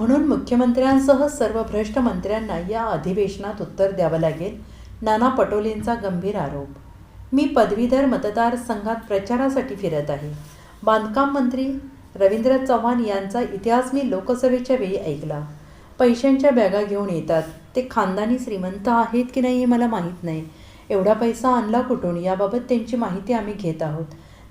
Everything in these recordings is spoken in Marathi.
म्हणून मुख्यमंत्र्यांसह सर्व भ्रष्ट मंत्र्यांना या अधिवेशनात उत्तर द्यावं लागेल नाना पटोलेंचा गंभीर आरोप. मी पदवीधर मतदारसंघात प्रचारासाठी फिरत आहे. बांधकाम मंत्री रवींद्र चव्हाण यांचा इतिहास मी लोकसभेच्या वेळी ऐकला. पैशांच्या बॅगा घेऊन येतात. ते खानदानी श्रीमंत आहेत की नाही हे मला माहीत नाही. एवढा पैसा आणला कुठून? याबाबत त्यांची माहिती आम्ही घेत आहोत.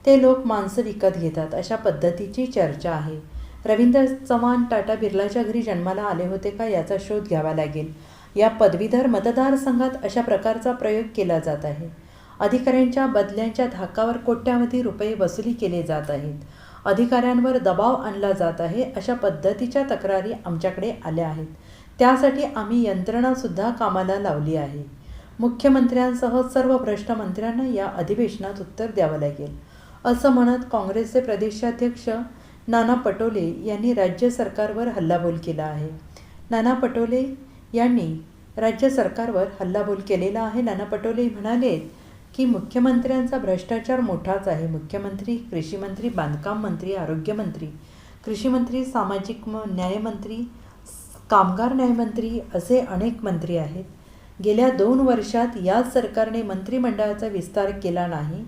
ते लोक माणसं विकत घेतात अशा पद्धतीची चर्चा आहे. रवींद्र चव्हाण टाटा बिर्लाच्या घरी जन्माला आले होते का याचा शोध घ्यावा लागेल. या पदवीधर मतदारसंघात अशा प्रकारचा प्रयोग केला जात आहे. अधिकाऱ्यांच्या बदल्यांच्या धाकावर कोट्यावधी रुपये वसुली केले जात आहेत. अधिकाऱ्यांवर दबाव आणला जात आहे अशा पद्धतीच्या तक्रारी आमच्याकडे आल्या आहेत. त्यासाठी आम्ही यंत्रणासुद्धा कामाला लावली आहे. मुख्यमंत्र्यांसह सर्व भ्रष्ट मंत्र्यांना या अधिवेशनात उत्तर द्यावं लागेल. असं म्हणत काँग्रेसचे प्रदेशाध्यक्ष नाना पटोले यांनी राज्य सरकारवर हल्लाबोल केला आहे. नाना पटोले यांनी राज्य सरकारवर हल्लाबोल केलेला आहे. नाना पटोले म्हणाले की मुख्यमंत्र्यांचा भ्रष्टाचार मोठाच आहे. मुख्यमंत्री कृषीमंत्री बांधकाम मंत्री आरोग्यमंत्री कृषीमंत्री सामाजिक म न्यायमंत्री कामगार न्यायमंत्री असे अनेक मंत्री आहेत. गेल्या दोन वर्षात याच सरकारने मंत्रिमंडळाचा विस्तार केला नाही.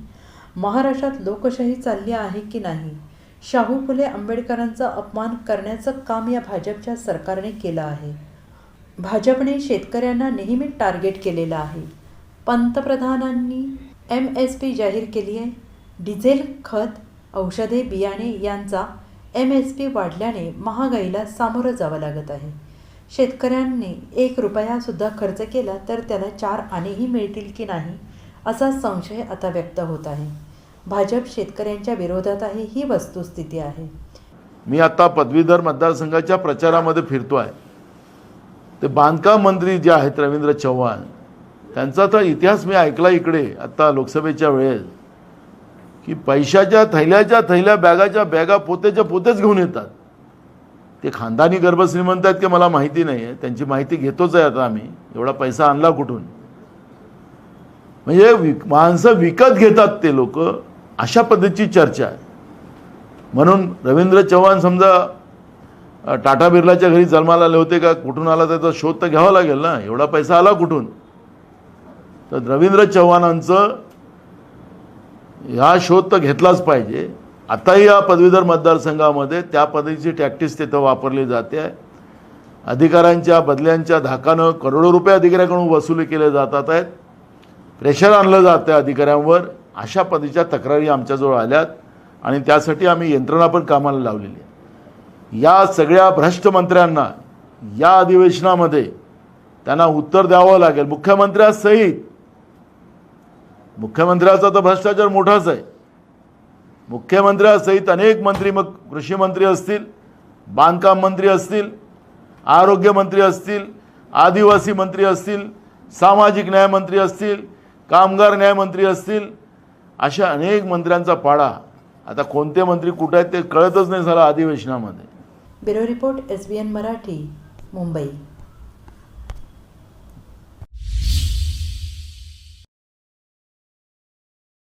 महाराष्ट्रात लोकशाही चालली आहे की नाही? शाहू फुले आंबेडकरांचा अपमान करण्याचं काम या भाजपच्या सरकारने केलं आहे. भाजपने शेतकऱ्यांना नेहमी टार्गेट केलेलं आहे. पंतप्रधानांनी एम एस पी जाहीर केली आहे. डिझेल खत औषधे बियाणे यांचा एम एस पी वाढल्याने महागाईला सामोरं जावं लागत आहे. शेतकऱ्यांनी एक रुपयासुद्धा खर्च केला तर त्याला चार आनेही मिळतील की नाही असा संशय आता व्यक्त होत आहे. भाजप शेतकऱ्यांच्या विरोधात आहे ही वस्तुस्थिती आहे. मी आता पदवीधर मतदारसंघाच्या प्रचारामध्ये फिरतो आहे. ते बांधकाम मंत्री जे आहेत रवींद्र चव्हाण त्यांचा तर इतिहास मी ऐकला इकडे आत्ता लोकसभेच्या वेळेस की पैशाच्या थैल्याच्या थैल्या बॅगाच्या बॅगा पोतेच्या पोतेच घेऊन येतात. ते खानदानी गर्भश्रीमंत आहेत की मला माहिती नाही आहे त्यांची माहिती घेतोच आहे आता आम्ही. एवढा पैसा आणला कुठून? म्हणजे माणसं विकत घेतात ते लोक. अशा पद्धतीची चर्चा आहे. म्हणून रवींद्र चव्हाण समजा टाटा बिर्लाच्या घरी जन्माला आले होते का कुठून आला त्याचा शोध तर घ्यावा लागेल ना एवढा पैसा आला कुठून? तर रवींद्र चव्हाणांचं हा शोध तर घेतलाच पाहिजे. आताही या पदवीधर मतदारसंघामध्ये त्या पद्धतीची टॅक्टिस तिथं वापरली जाते. आहे अधिकाऱ्यांच्या बदल्यांच्या धाकानं करोडो रुपये अधिकाऱ्याकडून वसुली केले जातात आहेत. प्रेशर आणलं जातं आहे अधिकाऱ्यांवर. अशा पद्धतीच्या तक्रारी आमच्याजवळ आल्यात आणि त्यासाठी आम्ही यंत्रणा पण कामाला लावलेली आहे. या सगळ्या भ्रष्ट मंत्र्यांना या अधिवेशनामध्ये त्यांना उत्तर द्यावं लागेल. मुख्यमंत्र्यासहित. मुख्यमंत्र्याचा तर भ्रष्टाचार मोठाच आहे. मुख्यमंत्र्यासहित अनेक मंत्री मग कृषी मंत्री असतील बांधकाम मंत्री असतील आरोग्यमंत्री असतील आदिवासी मंत्री असतील सामाजिक न्यायमंत्री असतील कामगार न्यायमंत्री असतील अशा अनेक मंत्र्यांचा पाडा. आता कोणते मंत्री कुठे आहेत ते कळतच नाही झालं अधिवेशनामध्ये bureau report S B N Marathi Mumbai.